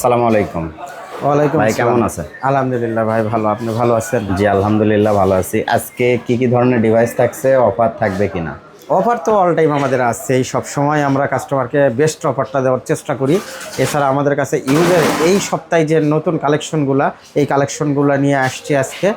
আসসালামু আলাইকুম। ওয়ালাইকুম ভাই, কেমন আছেন? আলহামদুলিল্লাহ ভাই ভালো। আপনি ভালো আছেন? জি আলহামদুলিল্লাহ ভালো আছি। আজকে কি কি ধরনের ডিভাইস থাকছে? অফার থাকবে কিনা? অফার তো অল টাইম আমাদের আসছে এই সব সময় আমরা কাস্টমারকে বেস্ট অফারটা দেওয়ার চেষ্টা করি। এছাড়া আমাদের কাছে ইউজের এই সপ্তাহে যে নতুন কালেকশনগুলো এই কালেকশনগুলো নিয়ে আসছে আজকে।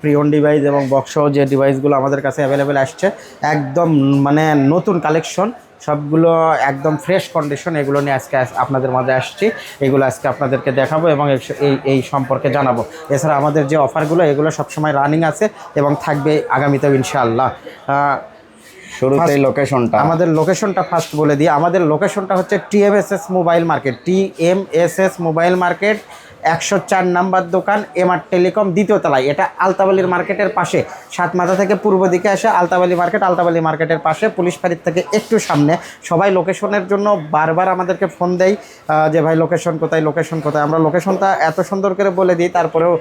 প্রিয়ন ডিভাইস এবং বক্স যে ডিভাইসগুলো আমাদের কাছে অ্যাভেলেবেল আসছে একদম মানে নতুন কালেকশন সবগুলো একদম ফ্রেশ কন্ডিশন এগুলো নিয়ে আজকে আপনাদের মাঝে আসছি। এগুলো আজকে আপনাদেরকে দেখাবো এবং এই- এই এই সম্পর্কে জানাব। এছাড়া আমাদের যে অফারগুলো এগুলো সবসময় রানিং আছে এবং থাকবে আগামীতেও ইনশাআল্লাহ। First- লোকেশনটা আমাদের লোকেশনটা ফার্স্ট বলে দিই। আমাদের লোকেশনটা হচ্ছে TMSS mobile market TMSS mobile market একশো চার নাম্বার দোকান এমআর টেলিকম দ্বিতীয় তলায়। এটা আলতাবালির মার্কেটের পাশে। সাত মাথা থেকে পূর্ব দিকে আসে আলতাবালি মার্কেট, আলতাবালি মার্কেটের পাশে পুলিশ ফাঁড়ির থেকে একটু সামনে। সবাই লোকেশনের জন্য বারবার আমাদেরকে ফোন দেয় যে ভাই লোকেশন কোথায় লোকেশন কোথায়। আমরা লোকেশনটা এত সুন্দর করে বলে দিই, তারপরেও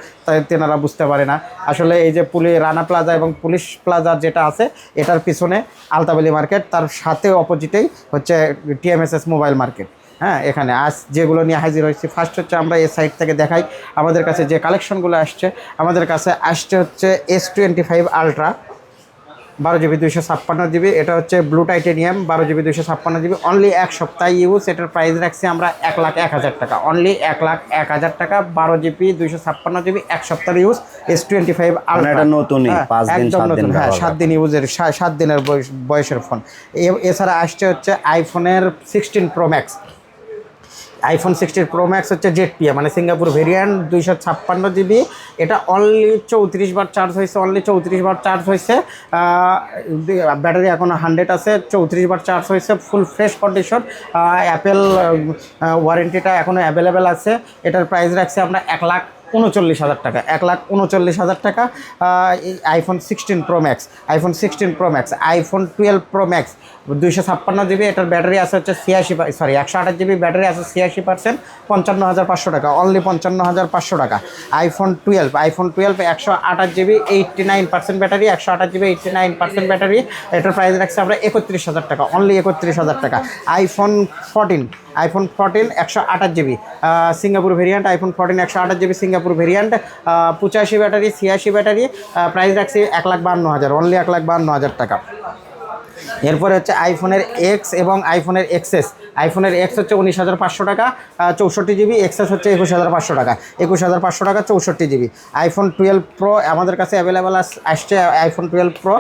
তেনারা বুঝতে পারে না। আসলে এই যে পুলি, রানা প্লাজা এবং পুলিশ প্লাজা যেটা আছে, এটার পিছনে আলতাবালি মার্কেট, তার সাথে অপোজিটেই হচ্ছে টিএমএসএস মোবাইল মার্কেট। হ্যাঁ এখানে আজ যেগুলো নিয়ে হাজির হয়েছি ফার্স্ট হচ্ছে আমরা এই সাইট থেকে দেখাই আমাদের কাছে যে কালেকশনগুলো আসছে। আমাদের কাছে আসছে হচ্ছে এস টোয়েন্টি ফাইভ আলট্রা বারো জিবি দুইশো ছাপ্পান্ন জিবি। এটা হচ্ছে ব্লু টাইটেনিয়াম বারো জিবি দুইশো ছাপ্পান্ন জিবি। অনলি এক সপ্তাহ ইউজ এটার প্রাইস রাখছি আমরা এক লাখ এক হাজার টাকা। অনলি এক লাখ এক হাজার টাকা বারো জিবি দুইশো ছাপ্পান্ন জিবি এক সপ্তাহ ইউজ এস টোয়েন্টি ফাইভ এটা পাঁচ দিন, সাত দিন হ্যাঁ সাত দিন ইউজের সাত দিনের বয়স- বয়সের ফোন এছাড়া আসছে হচ্ছে আইফোনের sixteen pro max iPhone sixteen pro max হচ্ছে জেড পিএ মানে সিঙ্গাপুর ভেরিয়েন্ট দুইশো ছাপ্পান্ন জিবি এটা অনলি চৌত্রিশ বার চার্জ হয়েছে অনলি চৌত্রিশ বার চার্জ হয়েছে। ব্যাটারি এখনও হান্ড্রেড আছে, চৌত্রিশ বার চার্জ হয়েছে ফুল ফ্রেশ কন্ডিশন অ্যাপেল ওয়ারেন্টিটা এখনও অ্যাভেলেবেল আছে। এটার প্রাইস রাখছে আমরা এক লাখ উনচল্লিশ হাজার টাকা, এক লাখ উনচল্লিশ হাজার টাকা iPhone sixteen pro max iPhone sixteen pro max iPhone twelve pro max দুইশো ছাপ্পান্ন জিবি, এটার ব্যাটারি আছে হচ্ছে ছিয়াশি সরি একশো আঠাশ জিবি ব্যাটারি আছে ছিয়াশি পার্সেন্ট পঞ্চান্ন হাজার পাঁচশো টাকা অনলি পঞ্চান্ন হাজার পাঁচশো টাকা। আইফোন টুয়েলভ আইফোন টুয়েলভ একশো আঠাশ GB eighty nine percent battery, একশো আঠাশ GB eighty nine percent battery, এটার প্রাইস রাখছে আমরা একত্রিশ হাজার টাকা অনলি একত্রিশ হাজার টাকা। আইফোন ফোরটিন আইফোন ফোরটিন একশো আঠাশ GB Singapore variant iPhone fourteen একশো আঠাশ জিবি সিঙ্গাপুর ভেরিয়েন্ট পঁচাশি ব্যাটারি, ছিয়াশি ব্যাটারি। প্রাইস রাখছি এক লাখ বান্ন হাজার অনলি এক লাখ বান্ন হাজার টাকা। এরপরে হচ্ছে আইফোনের এক্স এবং আইফোনের এক্সেস আইফোনের এক্স হচ্ছে উনিশ হাজার পাঁচশো টাকা চৌষট্টি জিবি এক্সেস হচ্ছে একুশ হাজার পাঁচশো টাকা। একুশ হাজার পাঁচশো টাকা, চৌষট্টি জিবি আইফোন টুয়েলভ প্রো আমাদের কাছে অ্যাভেলেবেল আসছে iPhone twelve pro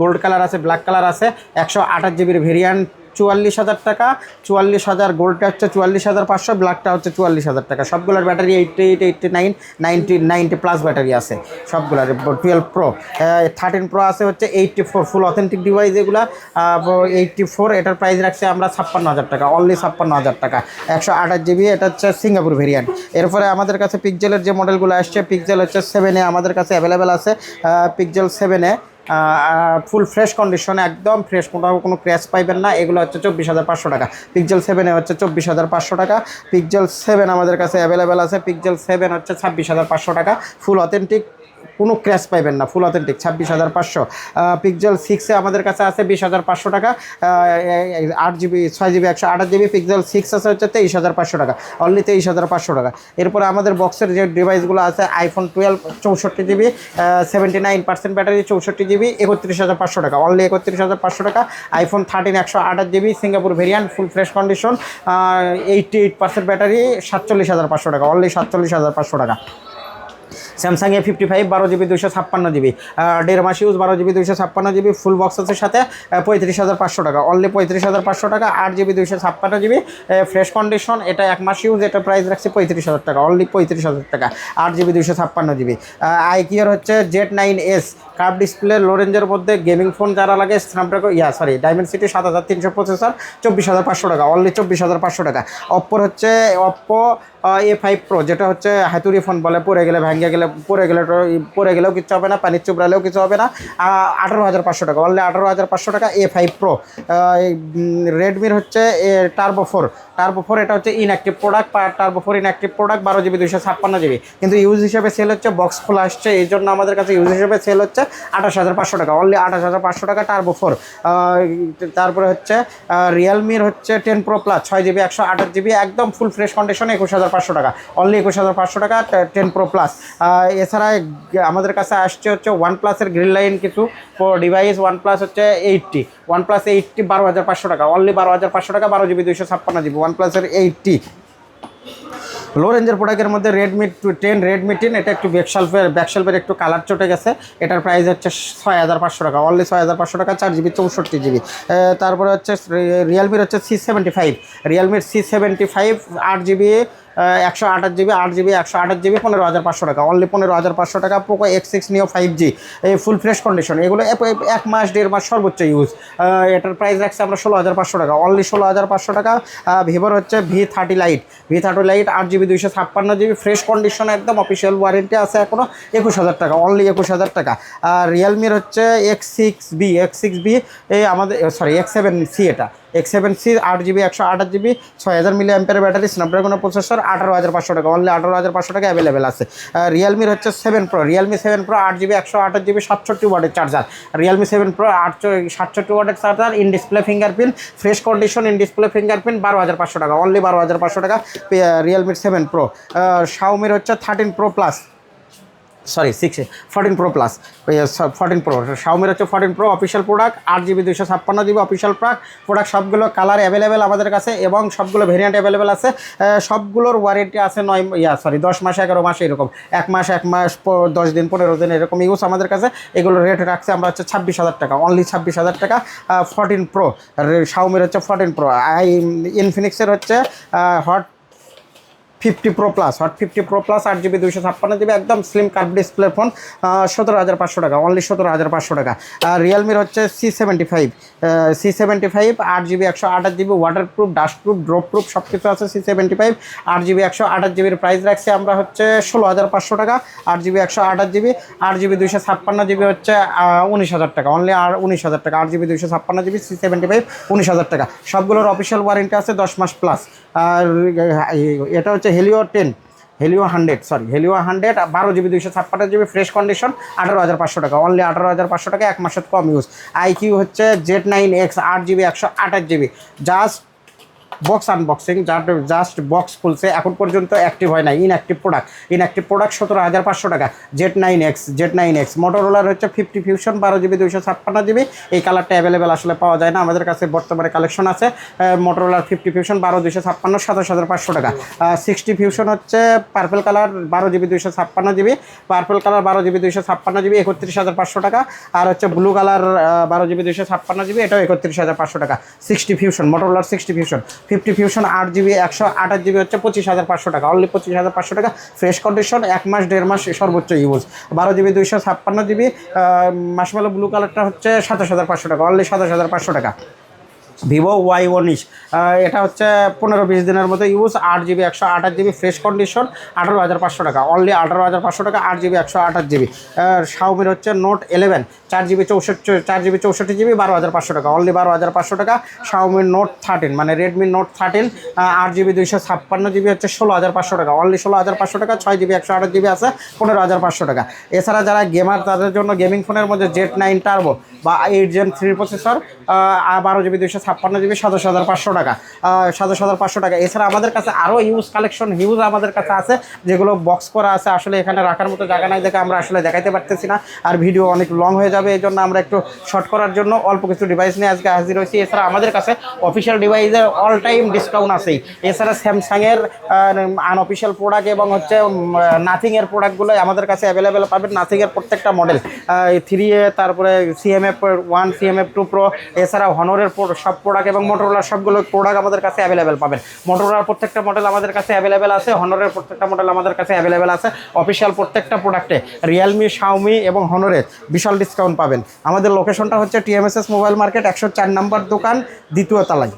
gold colour আছে ব্ল্যাক কালার আছে, একশো আঠাশ জিবির ভেরিয়েন্ট চুয়াল্লিশ হাজার টাকা, চুয়াল্লিশ হাজার গোল্ডটা হচ্ছে চুয়াল্লিশ হাজার পাঁচশো ব্ল্যাকটা হচ্ছে চুয়াল্লিশ হাজার টাকা। সবগুলোর battery eighty eight eighty nine ninety ninety plus battery আছে। সবগুলোর টুয়েলভ প্রো থার্টিন প্রো আছে হচ্ছে eighty four full authentic device এগুলো এইটটি ফোর এটার প্রাইস রাখছে আমরা ছাপ্পান্ন হাজার টাকা অনলি ছাপ্পান্ন হাজার টাকা। একশো আঠাশ জিবি এটা হচ্ছে সিঙ্গাপুর ভেরিয়েন্ট এরপরে আমাদের কাছে পিকজেলের যে মডেলগুলো আসছে পিকজেল হচ্ছে সেভেনে আমাদের কাছে অ্যাভেলেবেল আছে। পিকজেল সেভেনে ফুল ফ্রেশ কন্ডিশনে একদম ফ্রেশ কোথাও কোনো ক্র্যাশ পাইবেন না। এগুলো হচ্ছে চব্বিশ হাজার পাঁচশো টাকা। পিকজেল সেভেনে হচ্ছে চব্বিশ হাজার পাঁচশো টাকা। পিকজেল সেভেন আমাদের কাছে অ্যাভেলেবেল আছে। পিকজেল সেভেন হচ্ছে ছাব্বিশ হাজার পাঁচশো টাকা। ফুল অথেন্টিক কোনো ক্র্যাশ পাইবেন না ফুল অথেন্টিক ছাব্বিশ হাজার পাঁচশো। পিকজেল সিক্সে আমাদের কাছে আছে বিশ হাজার পাঁচশো টাকা। আট জিবি, ছয় জিবি, একশো আঠাশ জিবি পিকজেল সিক্স আছে হচ্ছে তেইশ হাজার পাঁচশো টাকা। অনলি তেইশ হাজার পাঁচশো টাকা। এরপরে আমাদের বক্সের যে ডিভাইসগুলো আছে আইফোন টুয়েলভ চৌষট্টি GB seventy nine percent battery চৌষট্টি জিবি, একত্রিশ হাজার পাঁচশো টাকা। অনলি একত্রিশ হাজার পাঁচশো টাকা। আইফোন থার্টিন একশো আঠাশ GB Singapore variant full fresh condition eighty eight percent battery সাতচল্লিশ হাজার পাঁচশো টাকা। অনলি সাতচল্লিশ হাজার পাঁচশো টাকা। স্যামসাং এ ফিফটি ফাইভ বারো জিবি দুইশো ছাপ্পান্ন জিবি দেড় মাস ইউজ বারো জিবি দুইশো ছাপ্পান্ন জিবি ফুল বক্সের সাথে পঁয়ত্রিশ হাজার পাঁচশো টাকা। অনলি পঁয়ত্রিশ হাজার পাঁচশো টাকা, আট জিবি দুইশো ছাপ্পান্ন জিবি ফ্রেশ কন্ডিশন এটা এক মাস ইউজ এটা প্রাইস রাখছি পঁয়ত্রিশ হাজার টাকা অনলি পঁয়ত্রিশ হাজার টাকা, আট জিবি দুইশো ছাপ্পান্ন জিবি আইকিয়ার হচ্ছে Z nine S curve display লোরেঞ্জের মধ্যে গেমিং ফোন যারা লাগে Snapdragon yeah sorry diamond city সাত হাজার তিনশো প্রসেসর চব্বিশ হাজার পাঁচশো টাকা অনলি চব্বিশ হাজার পাঁচশো টাকা। অপ্পোর হচ্ছে অপ্পো এ ফাইভ প্রো যেটা হচ্ছে হাতুড়ি ফোন বলে, পড়ে গেলে, ভেঙে গেলে গেলে পরে গেলে পরে গেলেও কিছু হবে না, পানির চুবড়ালেও কিছু হবে না। আঠারো হাজার পাঁচশো টাকা অনলি আঠারো হাজার পাঁচশো টাকা এ ফাইভ প্রো রেডমির হচ্ছে টার্বো ফোর টার্বো ফোর এটা হচ্ছে inactive product turbo four inactive product বারো জিবি দুইশো ছাপ্পান্ন জিবি কিন্তু ইউজ হিসেবে সেল হচ্ছে বক্স খোলা আসছে, এই জন্য আমাদের কাছে ইউজ হিসেবে সেল হচ্ছে আঠাশ হাজার পাঁচশো টাকা অনলি আঠাশ হাজার পাঁচশো টাকা টার্বো ফোর তারপরে হচ্ছে রিয়েলমির হচ্ছে টেন প্রো প্লাস ছয় জিবি একশো আঠাশ জিবি একদম ফুল ফ্রেশ কন্ডিশনে একুশ হাজার পাঁচশো টাকা। অনলি একুশ হাজার পাঁচশো টাকা টেন প্রো প্লাস এছাড়া আমাদের কাছে আসছে হচ্ছে ওয়ান প্লাসের গ্রিন লাইন কিছু ডিভাইস ওয়ান প্লাস হচ্ছে এইটটি ওয়ান প্লাস এইটটি বারো হাজার পাঁচশো টাকা অনলি বারো হাজার পাঁচশো টাকা, বারো জিবি দুইশো ছাপ্পান্ন জিবি ওয়ান প্লাসের এইটটি লো রেঞ্জের প্রোডাক্টের মধ্যে Redmi two ten Redmi ten এটা একটু ব্যাকশেলফের ব্যাকশেলফের একটু কালার চটে গেছে। এটার প্রাইস হচ্ছে ছয় হাজার পাঁচশো টাকা অনলি ছয় হাজার পাঁচশো টাকা, চার জিবি চৌষট্টি জিবি তারপরে হচ্ছে রিয়েলমির হচ্ছে সি সেভেন্টি ফাইভ রিয়েলমির সি সেভেন্টি ফাইভ আট জিবি একশো আঠাশ জিবি, আট জিবি, একশো আঠাশ জিবি, পনেরো হাজার পাঁচশো টাকা। অনলি পনেরো হাজার পাঁচশো টাকা Poco X six Neo five G এই ফুল ফ্রেশ কন্ডিশন এগুলো এক মাস, দেড় মাস সর্বোচ্চ ইউজ এটার প্রাইস রাখছে আমরা ষোলো হাজার পাঁচশো টাকা। অনলি ষোলো হাজার পাঁচশো টাকা। ভিভোর হচ্ছে V thirty lite V thirty lite আট জিবি, দুইশো ছাপ্পান্ন জিবি ফ্রেশ কন্ডিশন একদম অফিসিয়াল ওয়ারেন্টি আছে এখনও একুশ হাজার টাকা অনলি একুশ হাজার টাকা। আর রিয়েলমির হচ্ছে X six B X six B এই আমাদের সরি এক্স সেভেন সি এটা। এক্স সেভেন সি আট জিবি একশো আঠাশ জিবি ছয় হাজার মিলি অ্যাম্পের ব্যাটারি স্ন্যাপড্রাগনের প্রসেসর আঠারো হাজার পাঁচশো টাকা। অনলি আঠারো হাজার পাঁচশো টাকা অ্যাভেলেবেল আছে। রিয়েলমির হচ্ছে seven pro Realme seven pro আট জিবি একশো আঠাশ জিবি সাতষট্টি ওয়াটের চার্জার রিয়েলমি সেভেন প্রো আটশো, সাতষট্টি ওয়াটের charger in display fingerprint fresh condition in display fingerprint বারো হাজার পাঁচশো টাকা। অনলি বারো হাজার পাঁচশো টাকা রিয়েলমির সেভেন প্রো শাওমির হচ্ছে thirteen pro plus sorry six fourteen pro plus fourteen pro শাওমির হচ্ছে ফোরটিন প্রো অফিসিয়াল প্রোডাক্ট আট জিবি দুশো ছাপ্পান্ন জিবি অফিসিয়াল প্রোডাক্ট প্রোডাক্ট সবগুলো কালার অ্যাভেলেবেল আমাদের কাছে এবং সবগুলো ভেরিয়েন্ট অ্যাভেলেবেল আছে। সবগুলোর ওয়ারেন্টি আছে নয়, ইয়া সরি দশ মাস, এগারো মাস, এরকম। এক মাস এক মাস দশ দিন, পনেরো দিন, এরকম ইউজ আমাদের কাছে। এগুলো রেট রাখছে আমরা হচ্ছে ছাব্বিশ হাজার টাকা অনলি ছাব্বিশ হাজার টাকা। ফোরটিন প্রো শাওমির হচ্ছে ফোরটিন প্রো আই ইনফিনিক্সের হচ্ছে hot fifty pro plus, hot fifty pro plus, আট জিবি দুইশো ছাপ্পান্ন জিবি, একদম স্লিম কার্ভ ডিসপ্লে ফোন সতেরো হাজার পাঁচশো টাকা অনলি সতেরো হাজার পাঁচশো টাকা। আর রিয়েলমির হচ্ছে C seventy five C seventy five আট জিবি একশো আঠাশ GB water proof dust proof drop proof সব কিছু আছে সি সেভেন্টি ফাইভ আট জিবি একশো আঠাশ জিবির প্রাইস রাখছি আমরা হচ্ছে ষোলো হাজার পাঁচশো টাকা, আট জিবি একশো আঠাশ জিবি, আট জিবি দুইশো ছাপ্পান্ন জিবি হচ্ছে উনিশ হাজার টাকা অনলি আর উনিশ হাজার টাকা, আট জিবি দুইশো ছাপ্পান্ন জিবি সি সেভেন্টি ফাইভ উনিশ হাজার টাকা। সবগুলোর অফিসিয়াল ওয়ারেন্টি আছে দশ মাস প্লাস আর এটা হচ্ছে Helio ten Helio hundred sorry Helio hundred বারো জিবি দুইশো ছাপ্পান্ন জিবি ফ্রেশ কন্ডিশন আঠারো হাজার পাঁচশো টাকা অনলি আঠারো হাজার পাঁচশো টাকা এক মাসের কম ইউজ আইকিউ হচ্ছে জেড নাইন এক্স আট জিবি একশো আঠাশ জিবি জাস্ট বক্স আনবক্সিং যার জাস্ট বক্স খুলছে, এখন পর্যন্ত অ্যাক্টিভ হয় না ইনঅ্যাক্টিভ প্রোডাক্ট ইনঅ্যাক্টিভ প্রোডাক্ট সতেরো হাজার পাঁচশো টাকা। Z nine X Z nine X মোটরোলার হচ্ছে ফিফটি ফিউশন বারো জিবি দুইশো ছাপ্পান্ন জিবি এই কালারটা অ্যাভেলেবেল আসলে পাওয়া যায় না। আমাদের কাছে বর্তমানে কালেকশন আছে। মোটরোলার ফিফটি ফিউশন বারো দুইশো ছাপ্পান্ন, সাতাশ হাজার পাঁচশো টাকা। সিক্সটি ফিউশন হচ্ছে পার্পেল কালার বারো জিবি দুইশো ছাপ্পান্ন জিবি পার্পেল কালার বারো জিবি দুইশো ছাপ্পান্ন জিবি একত্রিশ হাজার পাঁচশো টাকা। আর হচ্ছে ব্লু কালার বারো জিবি দুইশো ছাপ্পান্ন জিবি এটাও একত্রিশ হাজার পাঁচশো টাকা। সিক্সটি ফিউশন মোটরোলার সিক্সটি ফিউশন ফিফটি ফিউশন আট জিবি, একশো আঠাশ জিবি হচ্ছে পঁচিশ হাজার পাঁচশো টাকা। অনলি পঁচিশ হাজার পাঁচশো টাকা। ফ্রেশ কন্ডিশন এক মাস, দেড় মাস সর্বোচ্চ ইউজ বারো জিবি, দুইশো ছাপ্পান্ন জিবি মাসমালো ব্লু কালারটা হচ্ছে সাতাশ হাজার পাঁচশো টাকা। অনলি সাতাশ হাজার পাঁচশো টাকা। ভিভো ওয়াই উনিশ। এটা হচ্ছে পনেরো বিশ দিনের মতো ইউজ আট জিবি একশো আঠাশ জিবি ফ্রেশ কন্ডিশন আঠারো হাজার পাঁচশো টাকা। অনলি আঠারো হাজার পাঁচশো টাকা, আট জিবি একশো আঠাশ জিবি শাওমির হচ্ছে নোট ইলেভেন চার জিবি চৌষট্টি, চার জিবি চৌষট্টি জিবি বারো হাজার পাঁচশো টাকা। অনলি বারো হাজার পাঁচশো টাকা শাওমির নোট থার্টিন মানে রেডমি নোট থার্টিন আট জিবি দুইশো ছাপ্পান্ন জিবি হচ্ছে ষোলো হাজার পাঁচশো টাকা। অনলি ষোলো হাজার পাঁচশো টাকা, ছয় জিবি একশো আঠাশ জিবি আছে, পনেরো হাজার পাঁচশো টাকা। এছাড়া যারা গেমার তাদের জন্য গেমিং ফোনের মধ্যে জেট নাইন টার্বো বা এইট জেন থ্রি প্রসেসর বারো জিবি দুইশো ছাপ্পান্ন জিবি সাতাশ হাজার পাঁচশো টাকা। সাতাশ হাজার পাঁচশো টাকা। এছাড়া আমাদের কাছে আরও ইউজ কালেকশন হিউজ আমাদের কাছে আছে, যেগুলো বক্স করা আছে। আসলে এখানে রাখার মতো জায়গা নাই দেখে আমরা আসলে দেখাইতে পারতেছি না। আর ভিডিও অনেক লং হয়ে যাবে, এই জন্য আমরা একটু শর্ট করার জন্য অল্প কিছু ডিভাইস নিয়ে আজকে হাজির হয়েছি। এছাড়া আমাদের কাছে অফিসিয়াল ডিভাইসের অল টাইম ডিসকাউন্ট আছেই। এছাড়া স্যামসাংয়ের আনঅফিসিয়াল প্রোডাক্ট এবং হচ্ছে নাথিংয়ের প্রোডাক্টগুলো আমাদের কাছে অ্যাভেলেবেল পাবেন। নাথিংয়ের প্রত্যেকটা মডেল থ্রি এ, তারপরে CMF one CMF two pro এছাড়া হনরের প্রোডাক্ট এবং মোটরোলার সবগুলো প্রোডাক্ট আমাদের কাছে অ্যাভেলেবেল পাবেন। মোটরোলার প্রত্যেকটা মডেল আমাদের কাছে অ্যাভেলেবেল আছে হনরের প্রত্যেকটা মডেল আমাদের কাছে অ্যাভেলেবেল আছে অফিসিয়াল প্রত্যেকটা প্রোডাক্টে রিয়েলমি শাওমি এবং হনরের বিশাল ডিসকাউন্ট পাবেন। আমাদের লোকেশনটা হচ্ছে টিএমএসএস মোবাইল মার্কেট একশো চার নম্বর দোকান, দ্বিতীয় তলায়।